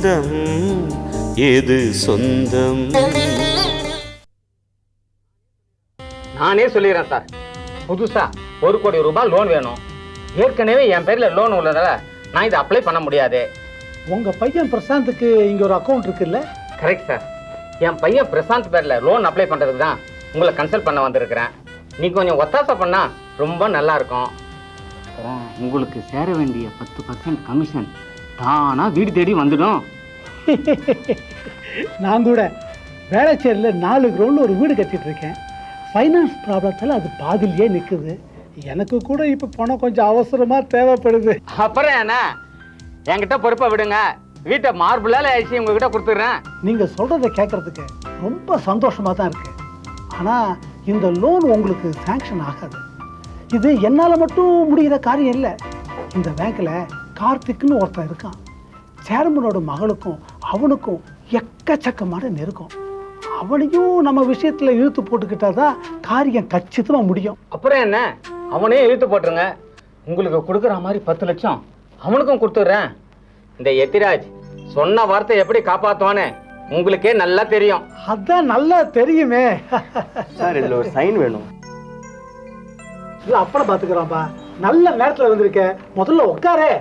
பந்தம் எது சொந்தம்? நானே சொல்லிடுறேன் சார். புதுசா ஒரு கோடி ரூபாய் லோன் வேணும். ஏற்கனவே என் பேர்ல லோன் உள்ளதால நான் இதை அப்ளை பண்ண முடியாது. உங்க பையன் பிரசாந்துக்கு இங்க ஒரு அக்கவுண்ட் இருக்குல்ல? கரெக்ட் சார் என் பையன் பிரசாந்த் பேர்ல லோன் அப்ளை பண்றதுக்கு தான் உங்களை கன்சல்ட் பண்ண வந்திருக்கிறேன். நீ கொஞ்சம் ஒத்தாசை பண்ணா ரொம்ப நல்லா இருக்கும். உங்களுக்கு சேர வேண்டிய பத்து பர்சன்ட் கமிஷன் தானா வீடு தேடி வந்துடும். நான் கூட வேளச்சேரியில் நாலு கிரவுண்டில் ஒரு வீடு கட்டிட்டு இருக்கேன் ஃபைனான்ஸ் ப்ராப்ளத்தால் அது பாதியிலேயே நிற்குது எனக்கு கூட இப்போ பணம் கொஞ்சம் அவசரமாக தேவைப்படுது. அப்புறம் என்ன? என்கிட்ட பொறுப்பை விடுங்க. வீட்டை மார்பிளால ஆயிடுச்சு உங்ககிட்ட கொடுத்துட்றேன். நீங்கள் சொல்கிறத கேட்குறதுக்கு ரொம்ப சந்தோஷமாக தான் இருக்கு. ஆனால் இந்த லோன் உங்களுக்கு சேங்ஷன் ஆகாது. இது என்னால் மட்டும் முடிகிற காரியம் இல்லை. இந்த பேங்க்கில் கார்த்திக்னு ஒருத்தன் இருக்கான். சேர்மனோட மகளுக்கும் அவனுக்கும் எக்கச்சக்கமான நெருக்கம். அவனையும் நம்ம விஷயத்தில் இழுத்து போட்டுக்கிட்டா தான் காரியம் கச்சிதமாக முடியும். அப்புறம் என்ன? அவனே இழுத்து போட்டுருங்க. உங்களுக்கு கொடுக்குற மாதிரி பத்து லட்சம் அவனுக்கும் கொடுத்துட்றேன். இந்த எத்திராஜ் சொன்ன வார்த்தை எப்படி காப்பாத்துவான்னு உங்களுக்கே நல்லா தெரியும். அதான் நல்லா தெரியுமே. சார் இதில் ஒரு சைன் வேணும். இல்லை அப்புறம் பார்த்துக்கிறோம்ப்பா நல்ல நேரத்தில் வந்திருக்க. முதல்ல உட்காரே.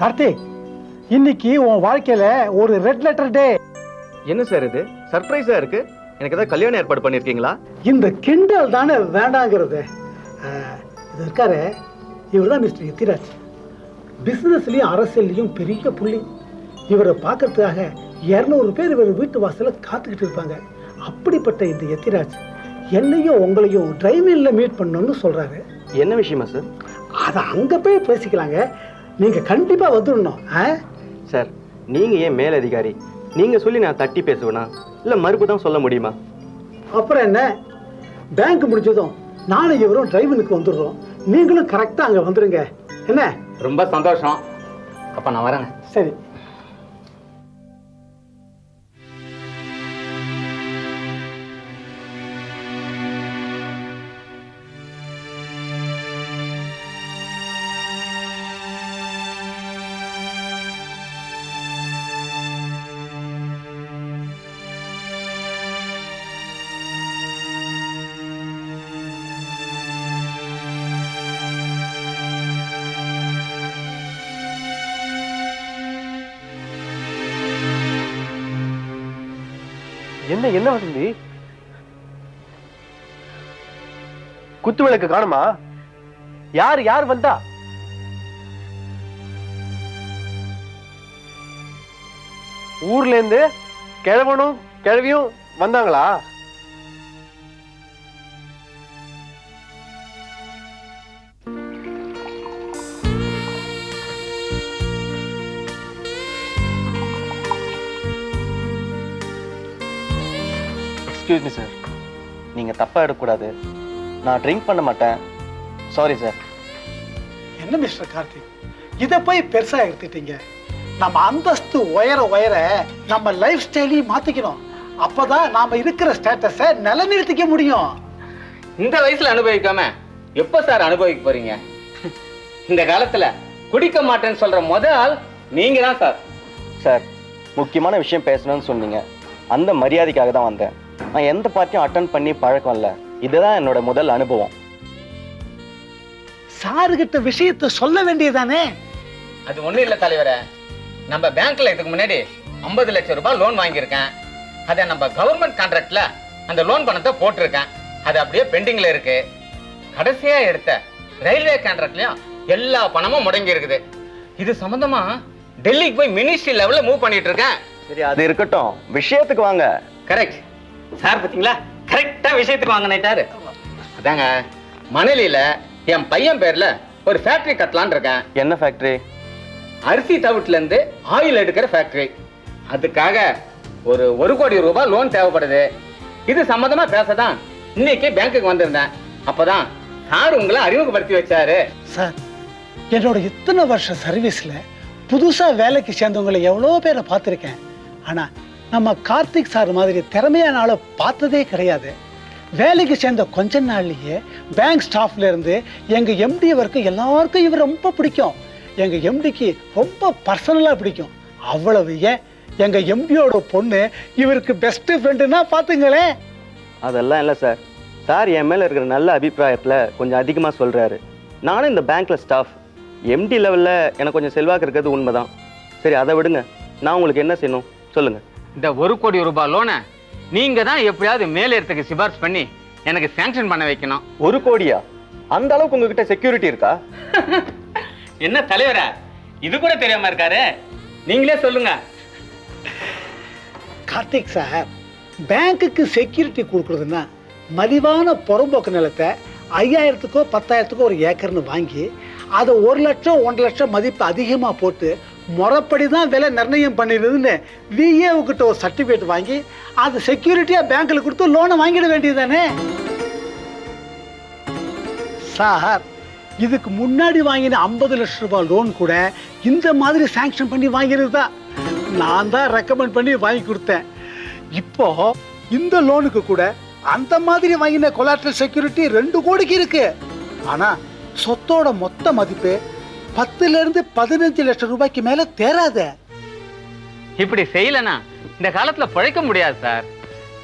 கார்த்திக் இன்னைக்கு உன் வாழ்க்கையில ஒரு ரெட் லெட்டர் டே என்ன சார் இது? சர்ப்ரைஸாக இருக்கு. எனக்கு ஏதாவது கல்யாணம் ஏற்பாடு பண்ணியிருக்கீங்களா இந்த கிண்டல் தானே வேண்டாங்கிறது. இது இருக்காரு. இவர் தான் மிஸ்டர் எத்திராஜ் பிஸ்னஸ்லையும் அரசியல்லையும் பெரிய புள்ளி. இவரை பார்க்கறதுக்காக இரநூறு பேர் இவர் வீட்டு வாசல்ல காத்துக்கிட்டு இருப்பாங்க. அப்படிப்பட்ட இந்த எத்திராஜ் என்னையும் உங்களையும் டிரைவிங்கில் மீட் பண்ணணும்னு சொல்றாரு. என்ன விஷயமா சார் அதை அங்கே போய் பேசிக்கலாங்க. நீங்கள் கண்டிப்பாக வந்துடணும் ஆ? சார் நீங்கள் ஏன் மேலதிகாரி? நீங்கள் சொல்லி நான் தட்டி பேசுவேனா? இல்லை மறுப்பு தான் சொல்ல முடியுமா? அப்புறம் என்ன? பேங்க் முடிஞ்சதும் நானும் இவரும் டிரைவனுக்கு வந்துடுறோம். நீங்களும் கரெக்டாக அங்கே வந்துடுங்க என்ன? ரொம்ப சந்தோஷம். அப்ப நான் வரேங்க சரி. என்ன என்ன வசந்தி குத்து விளக்கு காணுமா? யார் யார் வந்தா? ஊர்ல இருந்து கிழவனும் கிழவியும் வந்தாங்களா? எக்ஸ்கியூஸ் மீ சார் நீங்கள் தப்பாக எடுக்கக்கூடாது. நான் ட்ரிங்க் பண்ண மாட்டேன். சாரி சார் என்ன மிஸ்டர் கார்த்திக்? இதை போய் பெருசாக எடுத்துட்டீங்க. நம்ம அந்தஸ்து உயர உயர நம்ம லைஃப் ஸ்டைலையும் மாற்றிக்கணும் அப்பதான் நாம இருக்கிற ஸ்டேட்டஸை நிலைநிறுத்திக்க முடியும். இந்த வயசுல அனுபவிக்காம எப்ப சார் அனுபவிக்க போறீங்க? இந்த காலத்துல குடிக்க மாட்டேன்னு சொல்ற முத ஆள் நீங்க தான் சார் சார் முக்கியமான விஷயம் பேசணும்னு சொன்னீங்க. அந்த மரியாதைக்காக தான் வந்தேன். நான் எந்த பார்ட்டியும் அட்டன் பண்ணி பழக்கம் இல்லை. இதுதான் என்னோட முதல் அனுபவம். சாருகிட்ட விஷயத்தை சொல்ல வேண்டியதானே அது ஒண்ணும் இல்ல தலைவரே. நம்ம பேங்க்ல இதுக்கு முன்னாடி 50 லட்சம் ரூபாய் லோன் வாங்கியிருக்கேன். அதை நம்ம கவர்மெண்ட் கான்ட்ராக்ட்ல அந்த லோன் பணத்தை போட்டிருக்கேன். அது அப்படியே பெண்டிங்ல இருக்கு. கடைசியா எடுத்த ரயில்வே கான்ட்ராக்ட்லயும் எல்லா பணமும் முடங்கி இருக்குது இது சம்பந்தமா டெல்லிக்கு போய் மினிஸ்ட்ரி லெவல்ல மூவ் பண்ணிட்டு இருக்கேன். சரி அது இருக்கட்டும். விஷயத்துக்கு வாங்க. கரெக்ட் சார் பாத்தீங்களா? கரெக்டா விஷயத்துக்கு வாங்கினாரு. அதாங்க மணலியில என் பையன் பேர்ல ஒரு ஃபேக்டரி கட்டலான்னு இருக்கேன். என்ன ஃபேக்டரி அரிசி தவிட்டுல இருந்து ஆயில் எடுக்கிற ஃபேக்டரி அதுக்காக ஒரு ஒரு கோடி ரூபாய் லோன் தேவைப்படுது. இது சம்மந்தமா பேசதான் இன்னைக்கு பேங்க்குக்கு வந்திருந்தேன். அப்பதான் சார் உங்களை அறிமுகப்படுத்தி வச்சாரு. சார் என்னோட இத்தனை வருஷ சர்வீஸில் புதுசாக வேலைக்கு சேர்ந்தவங்களை எவ்வளோ பேரை பார்த்துருக்கேன். ஆனால் நம்ம கார்த்திக் சார் மாதிரி திறமையான ஆளை பார்த்ததே கிடையாது. வேலைக்கு சேர்ந்த கொஞ்ச நாள்லயே பேங்க் ஸ்டாஃப்ல இருந்து எங்கள் எம்டி வரைக்கும் எல்லாருக்கும் இவர் ரொம்ப பிடிக்கும். எங்கள் எம்டிக்கு ரொம்ப பர்சனலாக பிடிக்கும். அவ்வளவு ஏன்? எங்கள் எம்டியோட பொண்ணு இவருக்கு பெஸ்ட் ஃப்ரெண்டுன்னா பார்த்துங்களேன் அதெல்லாம் இல்லை சார். சார் என் மேலே இருக்கிற நல்ல அபிப்பிராயத்தில் கொஞ்சம் அதிகமாக சொல்கிறாரு நானும் இந்த பேங்க்கில் ஸ்டாஃப் எம்டி லெவலில் எனக்கு கொஞ்சம் செல்வாக்கு இருக்கிறது உண்மைதான். சரி அதை விடுங்க. நான் உங்களுக்கு என்ன செய்யணும்? சொல்லுங்கள் இந்த ஒரு கோடி ரூபாய் லோனை நீங்க தான் எப்படியாவது மேலேறதுக்கு சிபாரிசு பண்ணி எனக்கு சாங்ஷன் பண்ண வைக்கணும். ஒரு கோடியா? அந்த அளவுக்கு உங்ககிட்ட செக்யூரிட்டி இருக்கா? என்ன தலைவரா? இது கூட தெரியாம இருக்காரு. நீங்களே சொல்லுங்க. கார்த்திக் சார் பேங்க்குக்கு செக்யூரிட்டி கொடுக்குறதுன்னா மலிவான புறம்போக்கு நிலத்தை ஐயாயிரத்துக்கோ பத்தாயிரத்துக்கோ ஒரு ஏக்கர்னு வாங்கி அதை ஒரு லட்சம் ஒன்றரை லட்சம் மதிப்பு அதிகமாக போட்டு முறைப்படி தான் விலை நிர்ணயம் பண்ணிடுதுன்னு விஏவுக்கிட்ட ஒரு சர்டிஃபிகேட் வாங்கி அதை செக்யூரிட்டியாக பேங்க்கில் கொடுத்து லோனை வாங்கிட வேண்டியது தானே சார் இதுக்கு முன்னாடி வாங்கின ஐம்பது லட்சம் ரூபாய் லோன் கூட இந்த மாதிரி சேங்ஷன் பண்ணி வாங்கினது தான் நான் தான் ரெக்கமெண்ட் பண்ணி வாங்கி கொடுத்தேன். இப்போ இந்த லோனுக்கு கூட அந்த மாதிரி வாங்கின கொலாட்ரல் செக்யூரிட்டி ரெண்டு கோடிக்கு இருக்கு. ஆனா சொத்தோட மொத்த மதிப்பு பத்துல இருந்து பதினஞ்சு லட்சம் ரூபாய்க்கு மேல தேராதே இப்படி செய்யலனா இந்த காலத்துல பிழைக்க முடியாது சார்.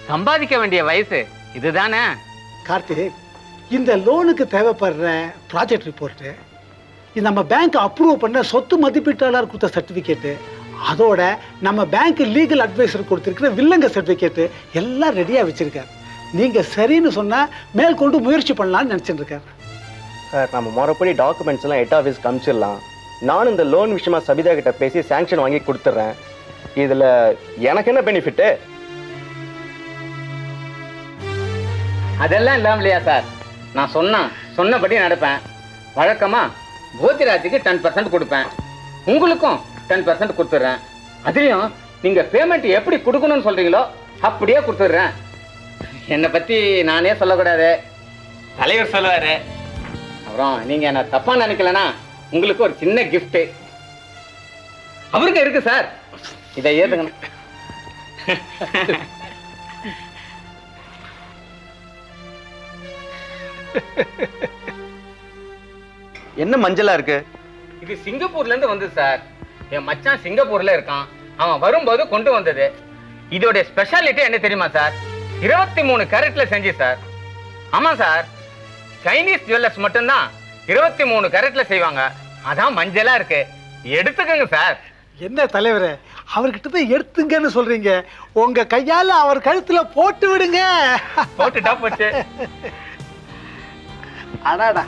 சம்பாதிக்க வேண்டிய வயசு இதுதானே. கார்த்திக் இந்த லோனுக்கு தேவைப்படுற ப்ராஜெக்ட் ரிப்போர்ட்டு நம்ம பேங்க் அப்ரூவ் பண்ண சொத்து மதிப்பீட்டாளர் கொடுத்த சர்டிஃபிகேட்டு அதோட நம்ம பேங்க் லீகல் அட்வைசர் கொடுத்துருக்கிற வில்லங்க சர்டிஃபிகேட்டு எல்லாம் ரெடியாக வச்சிருக்கார். நீங்கள் சரின்னு சொன்னால் மேற்கொண்டு முயற்சி பண்ணலாம்னு நினச்சிட்டு இருக்கார் சார் நம்ம முறைப்படி டாக்குமெண்ட்ஸ் எல்லாம் ஹெட் ஆஃபீஸ்க்கு அனுப்பிச்சிடலாம் நானும் இந்த லோன் விஷயமா சபிதா கிட்ட பேசி சாங்ஷன் வாங்கி கொடுத்துட்றேன் இதில் எனக்கு என்ன பெனிஃபிட்டு அதெல்லாம் இல்லாம இல்லையா சார்? நான் சொன்னா சொன்னபடி நடப்பேன். வழக்கமா போத்திராஜுக்கு டென் பர்சன்ட் கொடுப்பேன். உங்களுக்கும் டென் பர்சன்ட் கொடுத்துட்றேன் அதுலயும் நீங்க பேமெண்ட் எப்படி கொடுக்கணும்னு சொல்றீங்களோ அப்படியே கொடுத்துட்றேன் என்னை பத்தி நானே சொல்லக்கூடாது. தலைவர் சொல்லுவாரு. அப்புறம் நீங்க என்ன தப்பா நினைக்கலனா உங்களுக்கு ஒரு சின்ன gift. அவருக்கு இருக்கு சார். இதை ஏத்துக்கணும். என்ன மஞ்சளா இருக்கு? இது சிங்கப்பூர்ல இருந்து வந்தது சார். என் மச்சான் சிங்கப்பூர்ல இருக்கான். அவன் வரும்போது கொண்டு வந்தது. இதோட ஸ்பெஷாலிட்டி என்ன தெரியுமா சார்? இருபத்தி மூணு கேரட்ல செஞ்சு சார். ஆமா சார். சைனீஸ் ஜுவல்லர்ஸ் மட்டும்தான் இருபத்தி மூணு கேரட்ல செய்வாங்க. அதான் மஞ்சளா இருக்கு. எடுத்துக்கோங்க சார். என்ன தலைவரே அவர்கிட்ட போய் எடுத்துங்கன்னு சொல்றீங்க. உங்க கையால அவர் கழுத்துல போட்டு விடுங்க. போட்டுட்டா போச்சு. அடாடா.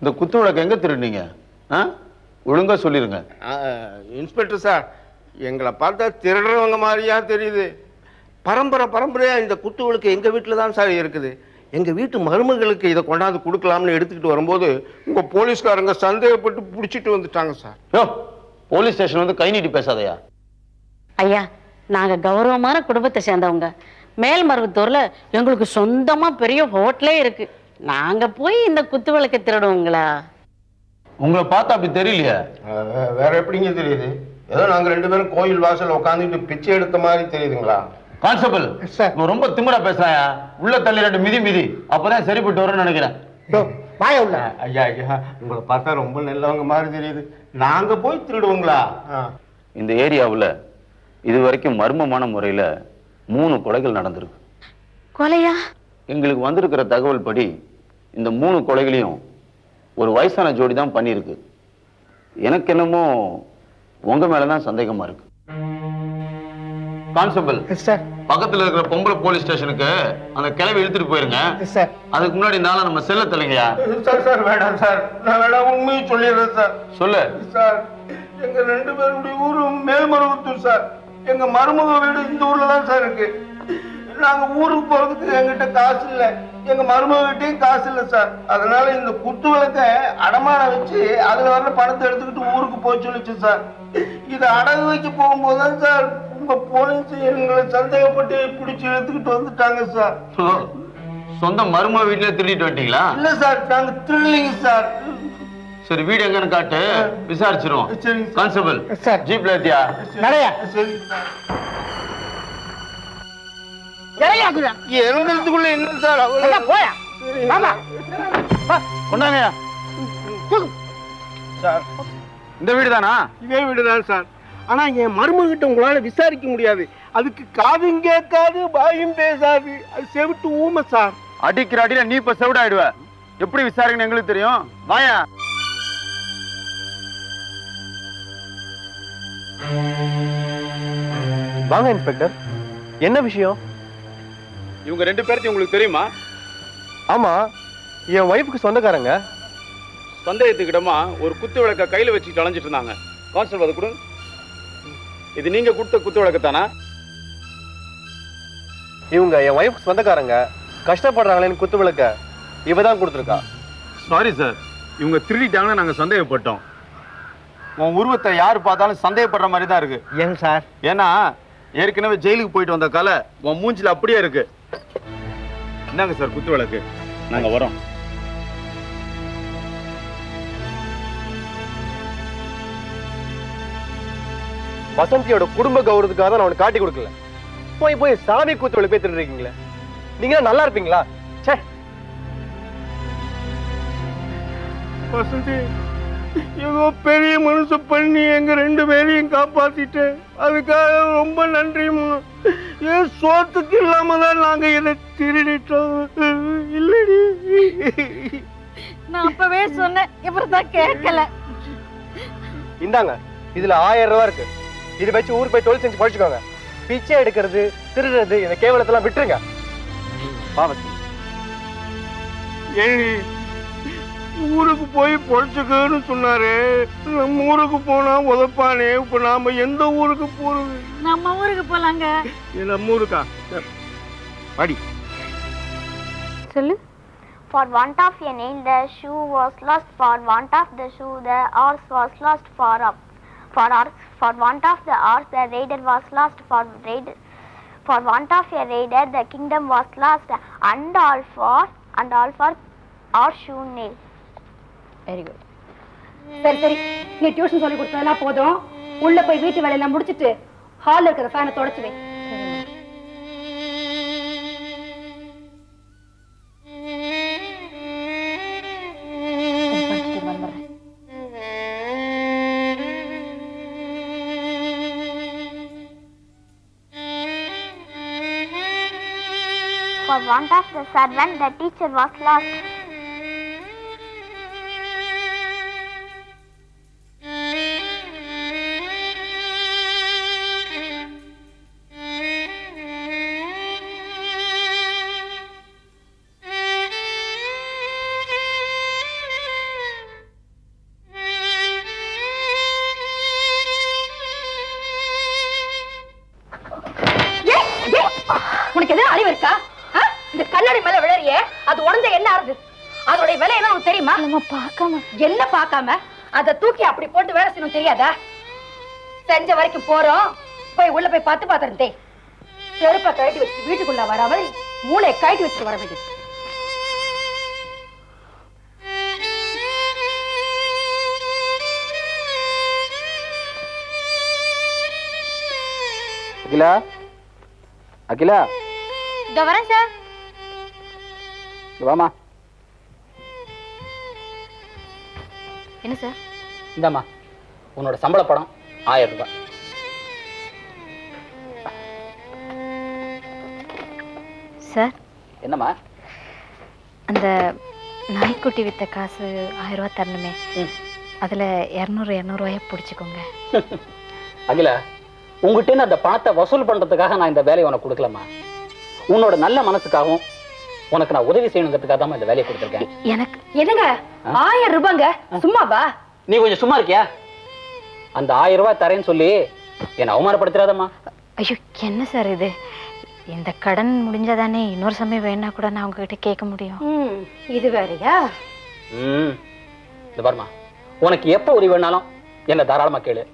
இந்த குத்து விளக்கு எங்க திருடுனீங்க? ஆ? ஒழுங்கா சொல்லிருங்க. ஆ, இன்ஸ்பெக்டர் சார் எங்களை பார்த்தா திருடுறவங்க மாதிரியா தெரியுது. பரம்பரை பரம்பரையா இந்த குத்து விளக்கு எங்க வீட்டில் தான் சார் இருக்குது. எங்க வீட்டு மருமகளுக்கு இதை கொண்டாந்து கொடுக்கலாம்னு எடுத்துக்கிட்டு வரும்போது உங்க போலீஸ்காரங்க சந்தேகப்பட்டு பிடிச்சிட்டு வந்துட்டாங்க சார். யோ போலீஸ் ஸ்டேஷன் வந்து கை நீட்டி பேசாதயா? ஐயா நாங்க கௌரவமான குடும்பத்தை சேர்ந்தவங்க. மேல்மருவத்தூர்ல எங்களுக்கு சொந்தமா பெரிய ஹோட்டலே இருக்கு. நாங்க போய் இந்த குத்து விளக்க திருடுவோங்களா? உங்களை பார்த்தா அப்படி தெரியலையே? வேற எப்படிங்க தெரியுது? ஏதோ நாங்க ரெண்டு பேரும் கோயில் வாசல் உட்காந்துட்டு பிச்சை எடுத்த மாதிரி தெரியுதுங்களா? கான்ஸ்டபிள் இவன் ரொம்ப திமிரா பேசுறாயா? உள்ள தள்ளி ரெண்டு மிதி மிதி. அப்பதான் சரிப்பட்டு வரும்னு நினைக்கிறேன் வாய உள்ள. ஐயா ஐயா உங்களை பார்த்தா ரொம்ப நல்லவங்க மாதிரி தெரியுது. நாங்க போய் திருடுவோங்களா. இந்த ஏரியாவுல இது வரைக்கும் மர்மமான முறையில மூணு கொலைகள் நடந்திருக்கு. கொலையா? எங்களுக்கு வந்திருக்கிற தகவல் படி இந்த மூணு கொலைகளையும் ஒரு வயசான ஜோடி தான் பண்ணியிருக்கு. எனக்கு என்னமோ உங்க மேலதான் சந்தேகமா இருக்கு. கான்ஸ்டபிள் சார் பக்கத்துல இருக்கிற பொம்பளை போலீஸ் ஸ்டேஷனுக்கு அந்த கிளவி இழுத்துட்டு போயிருங்க. சார் அதுக்கு முன்னாடி ஆளை நம்ம செல்ல தலைங்கயா சார் சார் வேண்டாம் சார். நான் வேணா உண்மையை சொல்லிடுறேன் சார். சொல்லு. சார் எங்க ரெண்டு பேருடைய ஊரு மேல்மருவத்தூர் சார். எங்க மருமக வீடு இந்த ஊர்ல தான் சார் இருக்கு. நாங்க ஊருக்கு போறதுக்கு எங்கிட்ட காசு இல்ல. எங்க மருமகிட்டையும் காசு இல்ல சார். அதனால இந்த குத்து விளக்க அடமான வச்சு அதுல வர்ற பணத்தை எடுத்துக்கிட்டு ஊருக்கு போய் சொல்லிச்சு சார். இதை அடகு வைக்க போகும்போது தான் சார் உங்க போலீஸ் எங்களை சந்தேகப்பட்டு பிடிச்சி எடுத்துக்கிட்டு வந்துட்டாங்க சார். சொந்த மருமக வீட்டுல திருடிட்டு வந்துட்டீங்களா? இல்ல சார் நாங்க திருடலைங்க சார். சரி வீடு எங்கன்னு காட்டு. விசாரிச்சிருவோம். Constable sir. ஜீப்ல ஏத்தியா? நிறையா சரி. சார். இறங்குறதுக்குள்ள என்ன சார் அவ்வளவு. போயா. கொண்டாங்கய்யா சார். இந்த வீடு தானா இதே வீடுதான் சார். ஆனா என் மருமகிட்ட உங்களால விசாரிக்க முடியாது. அதுக்கு காதும் கேட்காது வாயும் பேசாது. அது செவிட்டு ஊமை சார். அடிக்கிற அடியில நீ இப்ப செவிடாயிடுவ. எப்படி விசாரிக்கணும் எங்களுக்கு தெரியும்? வாயா. வாங்க இன்ஸ்பெக்டர். என்ன விஷயம்? இவங்க ரெண்டு பேர்த்தையும் உங்களுக்கு தெரியுமா? ஆமா என் ஒய்ஃபுக்கு சொந்தக்காரங்க. சந்தேகத்துக்கிடமா ஒரு குத்து விளக்க கையில வச்சுட்டு அலைஞ்சிட்டு இருந்தாங்க. கான்ஸ்டபிள் அதை கொடுங்க இது நீங்க கொடுத்த குத்து விளக்கத்தானா இவங்க என் ஒய்ஃபுக்கு சொந்தக்காரங்க. கஷ்டப்படுறாங்களேன்னு குத்து விளக்க இவ தான் கொடுத்துருக்கா. சாரி சார் இவங்க திருடிட்டாங்கன்னு நாங்க சந்தேகப்பட்டோம். உன் உருவத்தை யார் பார்த்தாலும் சந்தேகப்படுற மாதிரி தான் இருக்கு. ஏங்க சார் ஏன்னா ஏற்கனவே ஜெயிலுக்கு போயிட்டு வந்த கலை உன் மூஞ்சில அப்படியே இருக்கு. என்னங்க சார் குத்து விளக்கு? நாங்க வரோம். வசந்தியோட குடும்ப கௌரவத்துக்காக தான் நான் உனக்கு காட்டி கொடுக்கல. போய் போய் சாமி குத்து விளக்கு பேத்துட்டு இருக்கீங்களே. நீங்க நல்லா இருப்பீங்களா? ச்சே. வசந்தி. ஏதோ பெரிய மனுஷன் பண்ணி எங்க ரெண்டு பேரையும் காப்பாத்திட்டு அதுக்காக ரொம்ப நன்றிம்மா. ஏன் சோத்துக்கு இல்லாம தான் நாங்க இதை திருடிட்டோம். இல்லடி. நான் அப்பவே சொன்னேன் இவர் தான் கேட்கல. இந்தாங்க இதுல ஆயிரம் ரூபாய் இருக்கு. இது வச்சு ஊர் போய் தொழில் செஞ்சு படிச்சுக்கோங்க பிச்சை எடுக்கிறது திருடுறது இந்த கேவலத்தெல்லாம் விட்டுருங்க. பாவத்தி ஏடி ஊருக்கு போய் பொழைச்சுக்கன்னு சொன்னாரு நம்ம ஊருக்கு போனா உதப்பானே இப்ப நாம எந்த ஊருக்கு போறது நம்ம ஊருக்கு போலாங்க இது நம்ம ஊருக்கா படி சொல்லு For want of a nail, the shoe was lost. For want of the shoe, the horse was lost. For up, for horse, for want of the horse, the raider was lost. For raider, for want of a raider, the kingdom was lost. And all for, and all for our shoe nail. Very good சரி சரி. நீ tuition சொல்லி கொடுத்ததெல்லாம் போதும். உள்ள போய் வீட்டு வேலையெல்லாம் முடிச்சிட்டு ஹால்ல இருக்கிற ஃபேனை தொடச்சு வை. For want of the servant, the teacher was lost. நம்ம பார்க்காம? என்ன பார்க்காம? அதை தூக்கி அப்படி போட்டு வேலை செய்யணும் தெரியாதா? செஞ்ச வரைக்கும் போறோம். போய் உள்ள போய் பார்த்து பாத்திரம் தேய் செருப்பை கழட்டி வச்சு வீட்டுக்குள்ள வர மாதிரி மூளையை கழட்டி வச்சுட்டு வர வேண்டியது. அகிலா? அகிலா? இதோ வரேன் சார். வாமா என்ன சார் இந்தாம்மா உன்னோட சம்பள படம் ஆயிரம் ரூபாய். சார் என்னம்மா? அந்த நாய்க்குட்டி வித்த காசு ஆயிரம் ரூபாய் தரணுமே. அதுல இரநூறு இரநூறுவாயை பிடிச்சிக்கோங்க. அகிலா உங்ககிட்ட அந்த பணத்தை வசூல் பண்றதுக்காக நான் இந்த வேலையை உனக்கு கொடுக்கலம்மா. உன்னோட நல்ல மனசுக்காகவும் உனக்கு நான் உதவி செய்யணுங்கிறதுக்காக தான் இந்த வேலையை கொடுத்துருக்கேன். எனக்கு? என்னங்க? ஆயிரம் ரூபாங்க? சும்மாவா? நீ கொஞ்சம் சும்மா இருக்கியா? அந்த ஆயிரம் ரூபாய் தரேன்னு சொல்லி என்னை அவமானப்படுத்துறாதம்மா ஐயோ என்ன சார் இது? இந்த கடன் முடிஞ்சாதானே இன்னொரு சமயம் வேணா கூட நான் உங்ககிட்ட கேட்க முடியும். ம், இது வேறயா? ம் இந்த பாருமா உனக்கு எப்போ உதவி வேணாலும் என்ன தாராளமா கேளு.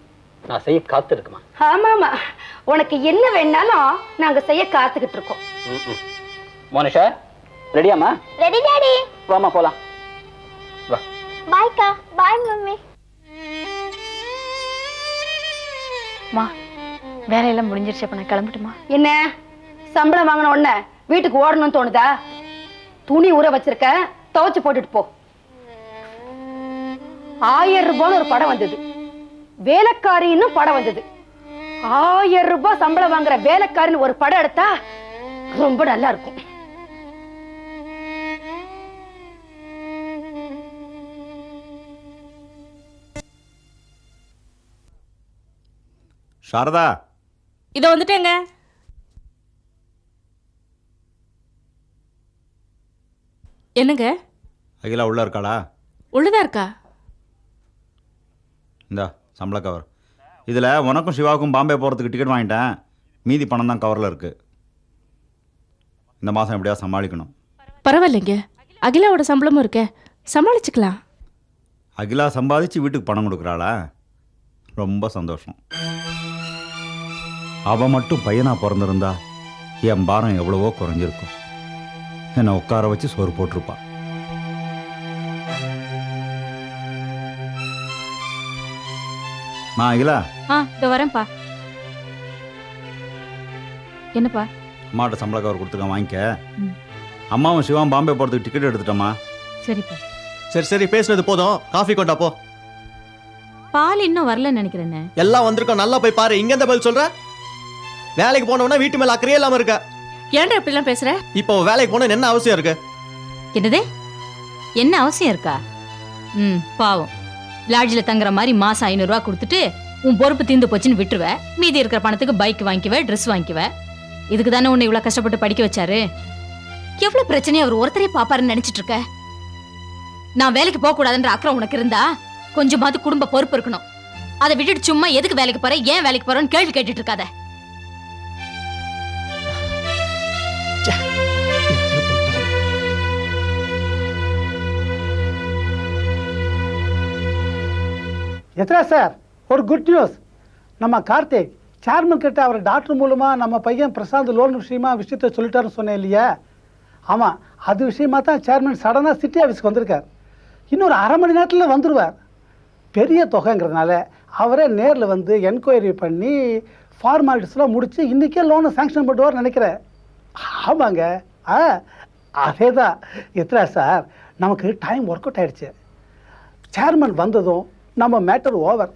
நான் செய்ய காத்து இருக்குமா ஆமாமா உனக்கு என்ன வேணாலும் நாங்க செய்ய காத்துக்கிட்டு இருக்கோம். ம். மோனிஷா ரெடியாம்மா ரெடி டாடி வாமா போலாம். வா. பாய்க்கா பாய் மம்மி மா வேலையெல்லாம் முடிஞ்சிருச்சு அப்ப நான் கிளம்பட்டுமா? என்ன? சம்பளம் வாங்கின உடனே வீட்டுக்கு ஓடணும்னு தோணுதா? துணி ஊற வச்சிருக்க துவைச்சு போட்டுட்டு போ. ஆயிரம் ரூபான்னு ஒரு படம் வந்தது. வேலைக்காரின்னு படம் வந்தது. ஆயிரம் ரூபாய் சம்பளம் வாங்குற வேலைக்காரின்னு ஒரு படம் எடுத்தா ரொம்ப நல்லா இருக்கும். சாரதா. இதோ வந்துட்டேங்க. என்னங்க? அகிலா உள்ள இருக்காளா? உள்ளதா இருக்கா? இந்தா சம்பள கவர். இதில் உனக்கும் சிவாவுக்கும் பாம்பே போகிறதுக்கு டிக்கெட் வாங்கிட்டேன். மீதி பணம் தான் கவரில் இருக்குது இந்த மாதம் எப்படியா சமாளிக்கணும். பரவாயில்லைங்க. அகிலாவோட சம்பளமும் இருக்கே. சமாளிச்சுக்கலாம். அகிலா சம்பாதிச்சு வீட்டுக்கு பணம் கொடுக்குறாளா? ரொம்ப சந்தோஷம். அவ மட்டும் பையனா பிறந்திருந்தா என் பாரம் எவ்வளவோ குறைஞ்சிருக்கும். என்னை உட்கார வச்சு சோறு போட்டிருப்பா. மா அகிலா ஆ இதோ வரேன்ப்பா. என்னப்பா? அம்மாட்ட சம்பள கவர் கொடுத்துருக்கேன் வாங்கிக்க. அம்மாவும் சிவாவும் பாம்பே போகிறதுக்கு டிக்கெட் எடுத்துட்டோமா சரிப்பா. சரி சரி பேசுனது போதும். காஃபி கொண்டா போ. பால் இன்னும் வரலன்னு நினைக்கிறேன்னு எல்லாம் வந்திருக்கோம். நல்லா போய் பாரு. இங்க எந்த பதில் சொல்ற? வேலைக்கு போனவனா வீட்டு மேல அக்கறையே இல்லாம இருக்க. ஏன்டா இப்படிலாம் பேசுற? இப்போ வேலைக்கு போன என்ன அவசியம் இருக்கு? என்னது? என்ன அவசியம் இருக்கா? ம் பாவம். லாட்ஜில் தங்குற மாதிரி மாசம் ஐநூறுரூவா கொடுத்துட்டு உன் பொறுப்பு தீர்ந்து போச்சுன்னு விட்டுருவ. மீதி இருக்கிற பணத்துக்கு பைக் வாங்கிக்குவ ட்ரெஸ் வாங்கிக்குவ. இதுக்கு தானே உன்னை இவ்வளோ கஷ்டப்பட்டு படிக்க வச்சாரு? எவ்வளோ பிரச்சனையை அவர் ஒருத்தரே பாப்பாருன்னு நினைச்சிட்டு இருக்க? நான் வேலைக்கு போக கூடாதுன்ற அக்கறை உனக்கு இருந்தா கொஞ்சமாவது குடும்ப பொறுப்பு இருக்கணும். அதை விட்டுட்டு சும்மா எதுக்கு வேலைக்கு போற ஏன் வேலைக்கு போறேன்னு கேள்வி கேட்டுட்டு இருக்காத. எத்ரா சார்? ஒரு குட் நியூஸ் நம்ம கார்த்திக் சேர்மன் கிட்ட அவர் டாக்டர் மூலமாக நம்ம பையன் பிரசாந்த் லோன் விஷயமா விஷயத்த சொல்லிட்டாருன்னு சொன்னேன் இல்லையா? ஆமாம் அது விஷயமா தான் சேர்மன் சடனாக சிட்டி ஆஃபீஸ்க்கு வந்திருக்கார். இன்னொரு அரை மணி நேரத்தில் வந்துடுவார் பெரிய தொகைங்கிறதுனால அவரே நேரில் வந்து என்கொயரி பண்ணி ஃபார்மாலிட்டிஸ்லாம் முடித்து இன்றைக்கே லோனை சேங்ஷன் பண்ணுவார்னு நினைக்கிறேன். ஆமாங்க. ஆ அதே தான் எத்ரா சார்? நமக்கு டைம் ஒர்க் அவுட் ஆகிடுச்சு சேர்மன் வந்ததும் நம்ம மேட்டர் ஓவர்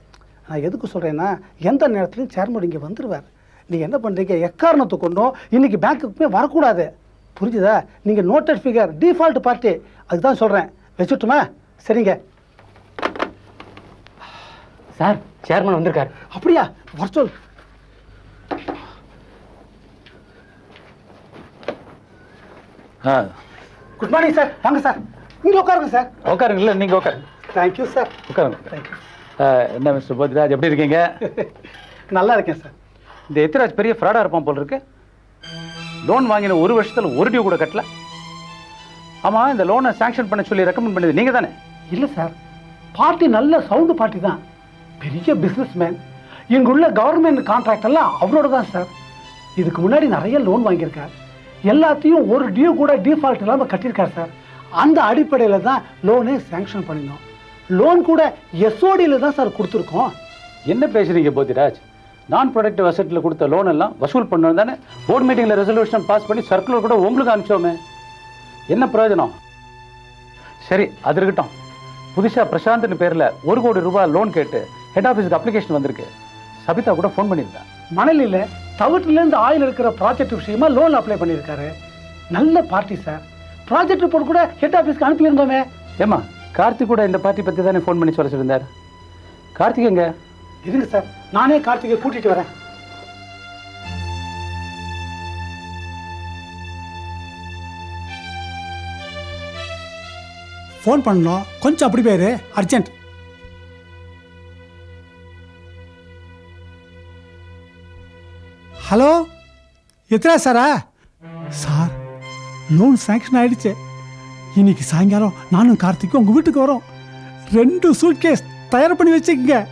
நான் எதுக்கு சொல்கிறேன்னா எந்த நேரத்துலையும் சேர்மன் இங்கே வந்துடுவார் நீங்கள் என்ன பண்ணுறீங்க எக்காரணத்தை கொண்டும் இன்னைக்கு பேங்க்குக்கு போய் வரக்கூடாது. புரிஞ்சுதா? நீங்கள் நோட்டட் ஃபிகர் டிஃபால்ட் பார்ட்டி அதுக்கு தான் சொல்கிறேன் வச்சுட்டுமா? சரிங்க. சார் சேர்மன் வந்திருக்காரு. அப்படியா? வர சொல். குட் மார்னிங் சார் வாங்க சார் இங்கே உட்காருங்க சார் உட்காருங்க இல்லை நீங்கள் உட்காருங்க. தேங்க்யூ சார் உட்காருங்க. தேங்க்யூ என்ன மிஸ்டர் போதிராஜ் எப்படி இருக்கீங்க? நல்லா இருக்கேன் சார் இந்த எத்திராஜ் பெரிய ஃப்ராடாக இருப்பான் போல் இருக்கு. லோன் வாங்கின ஒரு வருஷத்துல ஒரு டியூ கூட கட்டல. ஆமா இந்த லோனை சாங்ஷன் பண்ண சொல்லி ரெக்கமெண்ட் பண்ணது நீங்க தானே? இல்லை சார் பார்ட்டி நல்ல சவுண்டு பார்ட்டி தான். பெரிய பிஸ்னஸ் மேன் இங்குள்ள கவர்மெண்ட் கான்ட்ராக்ட் எல்லாம் அவரோட தான் சார் இதுக்கு முன்னாடி நிறைய லோன் வாங்கியிருக்கார். எல்லாத்தையும் ஒரு டியூ கூட டிஃபால்ட் இல்லாமல் கட்டியிருக்கார் சார் அந்த அடிப்படையில் தான் லோனே சேங்ஷன் பண்ணினோம். லோன் கூட எஸ்ஓடியில் தான் சார் கொடுத்துருக்கோம். என்ன பேசுறீங்க போதிராஜ் நான் ப்ரொடக்டிவ் அசெட்டில் கொடுத்த லோன் எல்லாம் வசூல் பண்ணணும் தானே? போர்ட் மீட்டிங்கில் ரெசல்யூஷன் பாஸ் பண்ணி சர்க்குலர் கூட உங்களுக்கு அனுப்பிச்சோமே. என்ன பிரயோஜனம்? சரி அது இருக்கட்டும். புதுசா பிரசாந்த்னு பேர்ல ஒரு கோடி ரூபாய் லோன் கேட்டு ஹெட் ஆஃபீஸுக்கு அப்ளிகேஷன் வந்திருக்கு. சபிதா கூட ஃபோன் பண்ணியிருந்தா. மணலில் தவிட்டுலேருந்து ஆயில் இருக்கிற ப்ராஜெக்ட் விஷயமா லோன் அப்ளை பண்ணியிருக்காரு. நல்ல party sir. Project report head head ஆஃபீஸ்க்கு அனுப்பியிருந்தோமே. ஏமா கார்த்திக் கூட இந்த பார்ட்டி பத்தி தானே ஃபோன் பண்ணி சொல்ல சொல்லியிருந்தார் கார்த்திக் எங்க? இருங்க சார். நானே கார்த்திகை கூட்டிட்டு வரேன். ஃபோன் பண்ணோம் கொஞ்சம் அப்படி பேரு. அர்ஜென்ட் ஹலோ எத்தனை சாரா? சார் லோன் சாங்ஷன் ஆயிடுச்சு. இன்னைக்கு சாயங்காலம் நானும் கார்த்திக்கும் உங்கள் வீட்டுக்கு வரோம். ரெண்டு சூட்கேஸ் தயார் பண்ணி வச்சுக்கங்க.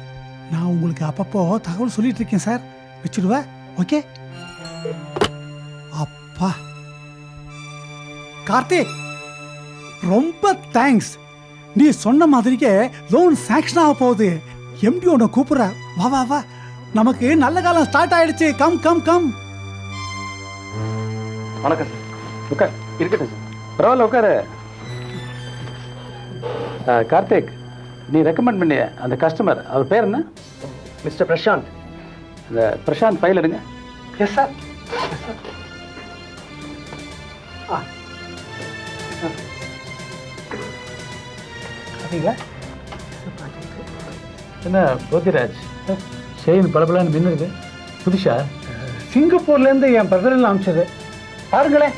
நான் உங்களுக்கு அப்பப்போ தகவல் சொல்லிட்டு இருக்கேன் சார். வச்சுடுவா? ஓகே? அப்பா. கார்த்திக் ரொம்ப தேங்க்ஸ் நீ சொன்ன மாதிரிக்கே லோன் சாங்ஷன் ஆக போகுது. எம்டி உன்னை கூப்பிட்ற. வா வா வா. நமக்கு நல்ல காலம் ஸ்டார்ட் ஆயிடுச்சு. கம் கம் கம் வணக்கம் சார். உட்கார். இருக்கட்டும் சார். பரவாயில்ல உட்காரு. கார்த்திக் நீ ரெக்கமெண்ட் பண்ணிய அந்த கஸ்டமர் அவர் பேர் என்ன? மிஸ்டர் பிரசாந்த். இந்த பிரசாந்த் ஃபைல் எடுங்க. எஸ் சார் ஆ. பார்த்தீங்களா என்ன போத்திராஜ்? செயின் பளபளன்னு மின்னுது. புதுசா? சிங்கப்பூர்லேருந்து என் பிரதரில் அனுப்பிச்சது. பாருங்களேன்.